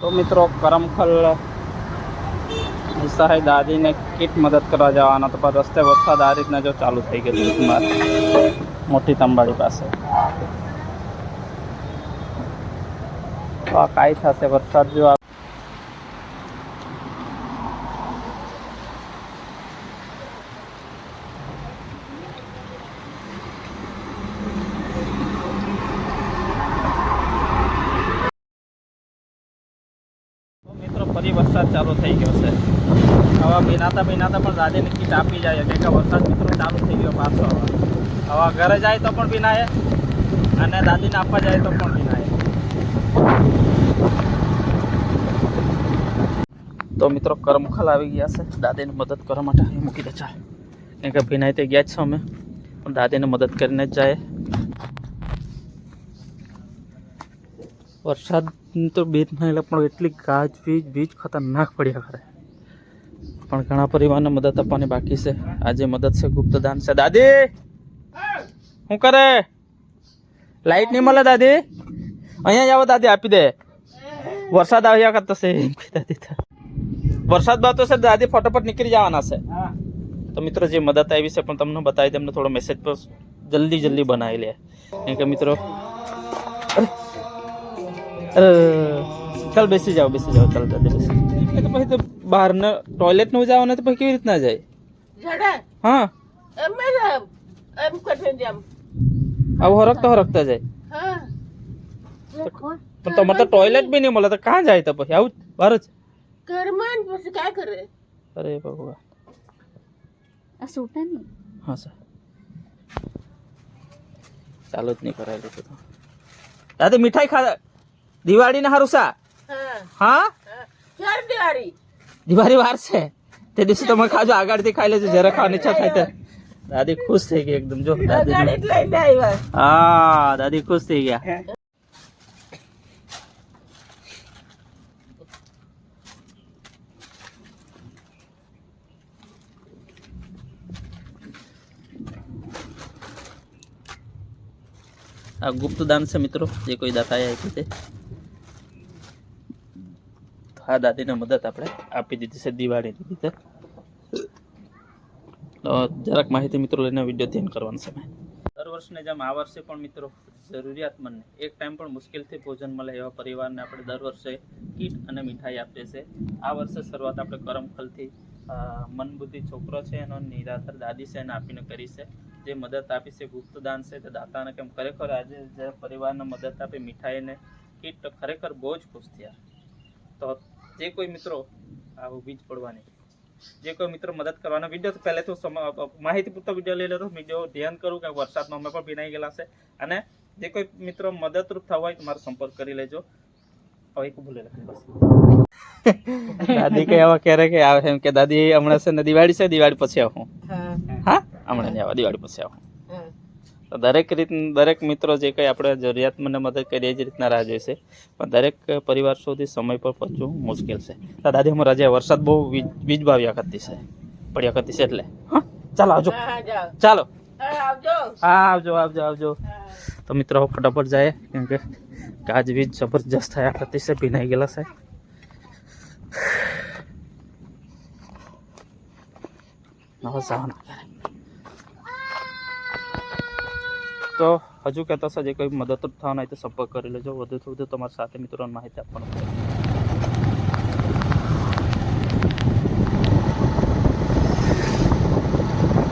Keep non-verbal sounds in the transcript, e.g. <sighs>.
તો મિત્રો કરમખલ સહાય દાદીને કીટ મદદ કરવા જવાના તો પણ રસ્તે વરસાદ આ રીતના જો ચાલુ થઈ ગયું દૂધમાર મોટી તંબાડી પાસે તો આ કાંઈ થશે વરસાદ જો આ તો મિત્રો ફરી વરસાદ ચાલુ થઈ ગયો છે. હવા ભીનાતા ભીનાતા પણ દાદીને કીટ આપી જાય. કે કે વરસાદ મિત્રો ચાલુ થઈ ગયો પાછો હવે. હવા ઘરે જાય તો પણ ભીનાય અને દાદીને આપવા જાય તો પણ ભીનાય તો મિત્રો કરમખલ આવી ગયા છે. દાદીને મદદ કરવા માટે મૂકી દે ચાલ કેમ કે ભીનાઈ તે ગયા જ છે અમે. પણ દાદીને મદદ કરીને જ જાય. વરસાદ તો બે મહિના પણ એટલી ગાજવીજ વીજ ખતરનાક પડ્યા કરે પણ ઘણા પરિવારને મદદ આપવાની બાકી છે. આજે મદદ છે ગુપ્તદાન છે. દાદી! શું કરે? લાઈટ નહીં મળે દાદી? અહીંયા જાવ દાદી, આપી દે. વરસાદ આવ્યા કરતો છે. દાદી તો. વરસાદ બાતો છે, દાદી ફટોફટ નીકળી જવાના છે. તો મિત્રો, જે મદદ આવી છે, પણ તમને બતાવી દે, એમને થોડો મેસેજ પર જલ્દી જલ્દી બનાવી લે. કે મિત્રો અરે ચાલ બેસી જાઓ બેસી જાઓ ચાલ દાદી બેસી તો પછી તો બહાર ને ટોયલેટનું ને તો પછી કેવી રીતના જાય? હા. એમ આવું હરકતા હરકતા જાય. હા. પણ તમારે તો ટોયલેટ બી નહીં મળે તો કાં જાય તો પછી? આવું બહાર જ. ઘરમાં પછી काय કરે? અરે ભગવાન. આ સૂટા નહીં હા સર. ચાલુ જ નહીં કરાયેલું તો દાદા મીઠાઈ ખા દિવાળીને હારું સા હા? દિવાળી? દિવાળી વાર છે. તે દિવસે તમે ખાજો આગળથી ખાઈ લેજો જરા ખાવાની ઈચ્છા થાય તો. દાદી ખુશ થઈ ગઈ એકદમ જો દાદી. હા દાદી ખુશ થઈ ગયા. આ ગુપ્ત દાન છે મિત્રો જે કોઈ દાતા આવી તો આ દાદીને મદદ આપણે આપી દીધી છે દિવાળીની રીતે. જરાક માહિતી મિત્રો લઈને વીડિયો ધ્યાન કરવાનું સમય દર વર્ષને જેમ આ વર્ષે પણ મિત્રો જરૂરિયાતમંદને એક ટાઈમ પણ મુશ્કેલથી ભોજન મળે એવા પરિવારને આપણે દર વર્ષે કીટ અને મીઠાઈ આપીએ છીએ. આ વર્ષે શરૂઆત આપણે કરમખલથી મન મનબુદ્ધિ છોકરો છે એનો નિરાધાર દાદી છે એને આપીને કરી છે. જે મદદ આપી છે, ગુપ્તદાન છે, તે દાતાને કેમ ખરેખર આજે જે પરિવારને મદદ આપી મીઠાઈને કીટ ખરેખર બહુ જ ખુશ થયા. તો જે કોઈ મિત્રો આ ઊભી જ પડવાની. જે કોઈ મિત્રો મદદ કરવાનો. વીડિયો તો પહેલે તો માહિતી પૂરતો વીડિયો લઈ લેતો વીડિયો ધ્યાન કરું કે વરસાદમાં અમે પણ ભીનાઈ ગયેલા છે. અને જે કોઈ મિત્રો મદદરૂપ થવા હોય તો મારો સંપર્ક કરી લેજો. હવે એક ભૂલે બસ દાદી કઈ આવા ક્યારે કે આવે એમ કે દાદી હમણાં છે ને દિવાળી છે દિવાળી પછી આવું. હા. હા? હમણાં નહીં આવે દિવાળી પછી આવું. દરેક રીત દરેક મિત્રો જે કંઈ આપણે જરૂરિયાતમંદને મદદ કરીએ એ જ રીતના રાહ જોઈશે. પણ દરેક પરિવાર સુધી સમય પર પહોંચવું મુશ્કેલ છે. દાદી હું રજા વરસાદ બહુ વીજ વીજ ભાવ્યા કરતી છે. પડ્યા કરતી છે એટલે. હા? ચાલો આવજો. ચાલો. હા આવજો. આવજો આવજો તો મિત્રો ફટાફટ જાય કેમ કે ગાજવીજ જબરજસ્ત થયા કરતી છે ભીનાઈ ગયેલા છે. <sighs> નમસ્કાર જવાનું ક્યારે? તો હજુ કહેતા છે જે કોઈ મદદરૂપ થવાના હોય તો સંપર્ક કરી લેજો. વધુ વધુ તમારા સાથે મિત્રોને માહિતી આપવાનું